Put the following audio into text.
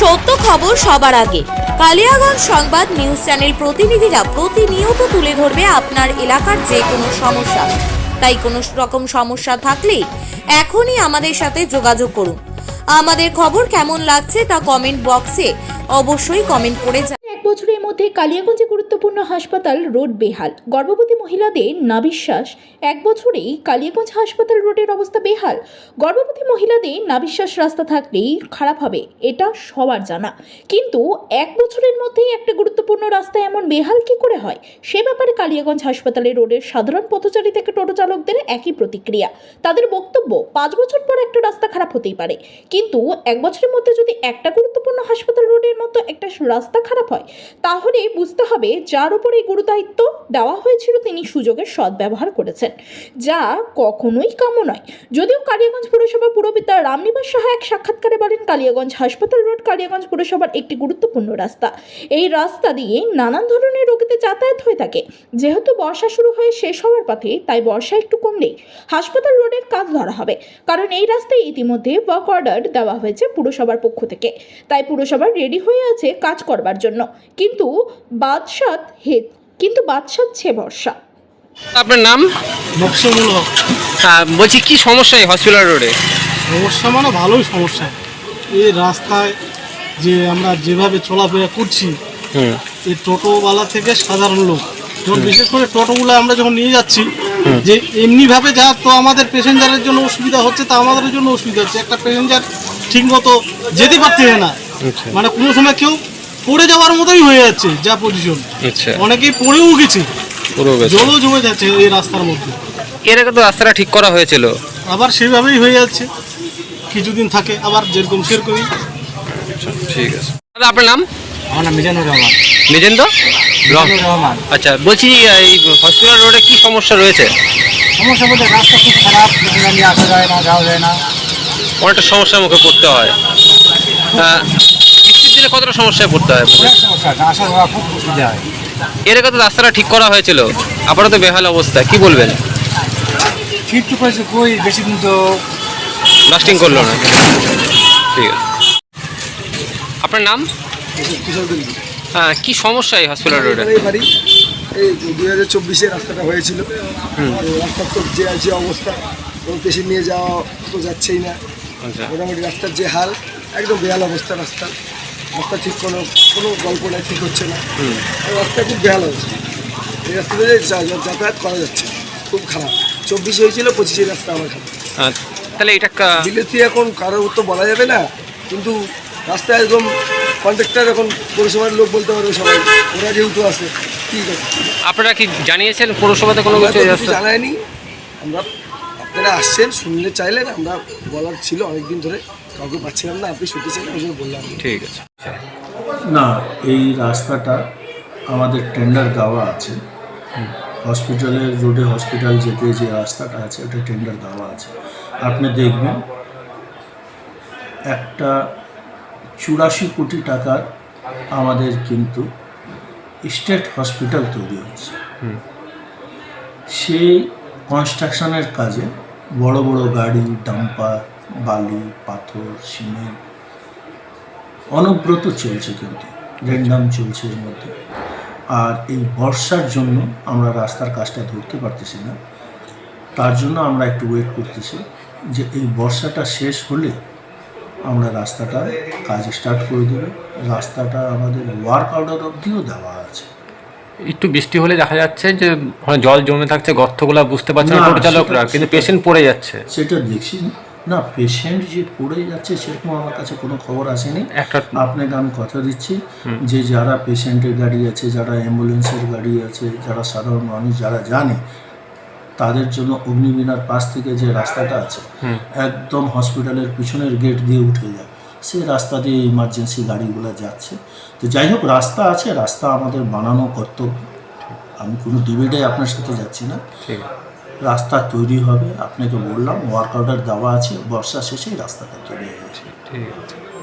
সত্য খবর সবার আগে। কালিয়াগঞ্জ সংবাদ নিউজ চ্যানেল প্রতিনিধিরা প্রতিনিয়ত তুলে ধরবে আপনার এলাকার যে কোনো সমস্যা। তাই কোনো রকম সমস্যা থাকলে এখনই আমাদের সাথে যোগাযোগ করুন। আমাদের খবর কেমন লাগছে তা কমেন্ট বক্সে অবশ্যই কমেন্ট করে মধ্যে কালিয়াগঞ্জে গুরুত্বপূর্ণ হাসপাতাল রোড বেহাল। গর্ভবতী মহিলাদের নাবিশ্বাস। এক বছরেই কালিয়াগঞ্জ হাসপাতাল রোডের অবস্থা বেহাল। গর্ভবতী মহিলাদের নাবিশ্বাস রাস্তা থাকলেই খারাপ হবে, এটা সবার জানা। কিন্তু এক বছরের মধ্যেই একটা গুরুত্বপূর্ণ রাস্তা এমন বেহাল কি করে হয়? সে ব্যাপারে কালিয়াগঞ্জ হাসপাতালের রোডের সাধারণ পথচারী থেকে টোটো চালকদের একই প্রতিক্রিয়া। তাদের বক্তব্য, পাঁচ বছর পর একটা রাস্তা খারাপ হতেই পারে। কিন্তু এক বছরের মধ্যে যদি একটা গুরুত্বপূর্ণ হাসপাতাল রোডের মতো একটা রাস্তা খারাপ হয় তাহলে বুঝতে হবে যার উপর এই গুরুদায়িত্ব দেওয়া হয়েছিল তিনি সুযোগের সদ্ব্যবহার করেছেন। যা কখনোই কাম্য নয়। যদিও কালিয়াগঞ্জ পুরসভা পুরপিতা রামনিবাস সাহা এক সাক্ষাৎকারে বলেন, কালিয়াগঞ্জ হাসপাতাল রোড কালিয়াগঞ্জ পুরসভার একটি গুরুত্বপূর্ণ রাস্তা। এই রাস্তা দিয়ে নানান ধরনের রোগীদের যাতায়াত হয়ে থাকে। যেহেতু বর্ষা শুরু হয়ে শেষ হওয়ার পথে, তাই বর্ষা একটু কমলেই হাসপাতাল রোডের কাজ ধরা হবে। কারণ এই রাস্তায় ইতিমধ্যে ওয়ার্ক অর্ডার দেওয়া হয়েছে পুরসভার পক্ষ থেকে। তাই পুরসভা রেডি হয়ে আছে কাজ করবার জন্য। কিন্তু বাদশাত হেত কিন্তু বাদশাচ্ছে বর্ষা আপনার নাম? মকসুমুল হক। হ্যাঁ, বলছি কি সমস্যা এই হসপিটাল রোডে? সমস্যা মানে ভালোই সমস্যা। এই রাস্তায় যে আমরা যেভাবে চলাফেরা করছি এই টোটোওয়ালা থেকে সাধারণ লোক। যখন বিশেষ করে টোটোগুলো আমরা যখন নিয়ে যাচ্ছি যে এমনিভাবে যা তো আমাদের প্যাসেঞ্জারের জন্য অসুবিধা হচ্ছে তা আমাদের জন্য অসুবিধা হচ্ছে। একটা প্যাসেঞ্জার ঠিক মতো যেতে পারছে না। আচ্ছা। মানে কোনো সময় কেউ পড়ে যাওয়ার মতোই হয়ে যাচ্ছে যা পজিশন আচ্ছা। অনেকেই পড়েও গেছে। পুরো গেছে। জলও জমে যাচ্ছে এই রাস্তার মধ্যে। এর আগে তো রাস্তাটা ঠিক করা হয়েছিল। আবার সেভাবেই হয়ে যাচ্ছে। কিছুদিন থাকে আবার যেরকম সেরকমই। ঠিক আছে। দাদা আপনার নাম? আমার নাম মিজানুর রহমান। নিজেন্দ্র মিজানুর রহমান। আচ্ছা বলছি এই হসপিটাল রোডে কি সমস্যা রয়েছে? সমস্যা বলতে রাস্তা খুব খারাপ আসা যায় না যাওয়া যায় না। অনেকটা সমস্যার মুখে পড়তে হয়। বৃষ্টির কতটা সমস্যায় পড়তে হয়? অনেক সমস্যা আসা যাওয়া খুব অসুবিধা হয়। এর আগে তো রাস্তাটা ঠিক করা হয়েছিল। আপাতত বেহাল অবস্থা কি বলবেন? ঠিক তো করেছে কই বেশি দিন তো লাস্টিং করল না। ঠিক আছে। আপনার নাম? হ্যাঁ কি সমস্যা এই হসপিটাল রোডে বাড়ি এই দুই হাজার চব্বিশে রাস্তাটা হয়েছিল। রাস্তার তো যে যে অবস্থা কোনো পেশেন্ট নিয়ে যাওয়া তো যাচ্ছেই না। আচ্ছা। মোটামুটি রাস্তার যে হাল একদম বেহাল অবস্থা রাস্তা রাস্তা ঠিক কোনো কোনো গল্প নাই ঠিক হচ্ছে না। রাস্তা খুব বেহাল অবস্থা। এই রাস্তাতে যা- যা- যাতায়াত করা যাচ্ছে খুব খারাপ। চব্বিশে হয়েছিল পঁচিশে রাস্তা আমার খারাপ। তাহলে এটা বিলেতি এখন কারোর তো বলা যাবে না কিন্তু রাস্তা একদম কন্ট্রাক্টর এখন পরিষেবার লোক বলতে পারবে সবাই ওরা যেহেতু আছে ঠিক আছে আপনারা কি জানিয়েছেন পৌরসভাতে কোনো কিছু রাস্তা জানায়নি আমরা আপনারা আসছেন শুনলে চাইলেন আমরা বলার ছিল অনেকদিন ধরে কাউকে পাচ্ছিলাম না আপনি ছুটি ছিলেন ওই জন্য বললাম। ঠিক আছে। না এই রাস্তাটা আমাদের টেন্ডার দেওয়া আছে। হসপিটালের রোডে হসপিটাল যেতে যে রাস্তাটা আছে ওটা টেন্ডার দেওয়া আছে। আপনি দেখবেন একটা চুরাশি কোটি টাকার আমাদের কিন্তু স্টেট হসপিটাল তৈরি হচ্ছে সেই কনস্ট্রাকশনের কাজে বড় বড় গাড়ি, ডাম্পার, বালি, পাথর, সিমেন্ট, অনব্রত চলছে কিন্তু র্যান্ডাম চলছে এর মধ্যে। আর এই বর্ষার জন্য আমরা রাস্তার কাজটা ধরতে পারতেছি না। তার জন্য আমরা একটু ওয়েট করতেছি যে এই বর্ষাটা শেষ হলে আমরা রাস্তাটা কাজ স্টার্ট করে দেবো। রাস্তাটা আমাদের ওয়ার্ক অর্ডার অবধিও দেওয়া আছে। একটু বৃষ্টি হলে দেখা যাচ্ছে যে ওখানে জল জমে থাকছে গর্তগুলো বুঝতে পারছে না টোটো চালকরা কিন্তু পেশেন্ট পড়ে যাচ্ছে। সেটা দেখছি না। পেশেন্ট যে পড়ে যাচ্ছে সেরকম আমার কাছে কোনো খবর আসেনি। একটা আপনাকে আমি কথা দিচ্ছি যে যারা পেশেন্টের গাড়ি আছে যারা অ্যাম্বুলেন্সের গাড়ি আছে যারা সাধারণ মানুষ যারা জানে তাদের জন্য অগ্নিবীণার পাশ থেকে যে রাস্তাটা আছে একদম হসপিটালের পিছনের গেট দিয়ে উঠে যায়। সেই রাস্তা দিয়ে ইমার্জেন্সি গাড়িগুলো যাচ্ছে। তো যাই হোক রাস্তা আছে রাস্তা আমাদের বানানো কর্তব্য। আমি কোনো ডিবেটে আপনার সাথে যাচ্ছি না। ঠিক। রাস্তা তৈরি হবে আপনাকে বললাম ওয়ার্ক অর্ডার দেওয়া আছে বর্ষা শেষেই রাস্তাটা তৈরি হয়েছে গেছে ঠিক আছে।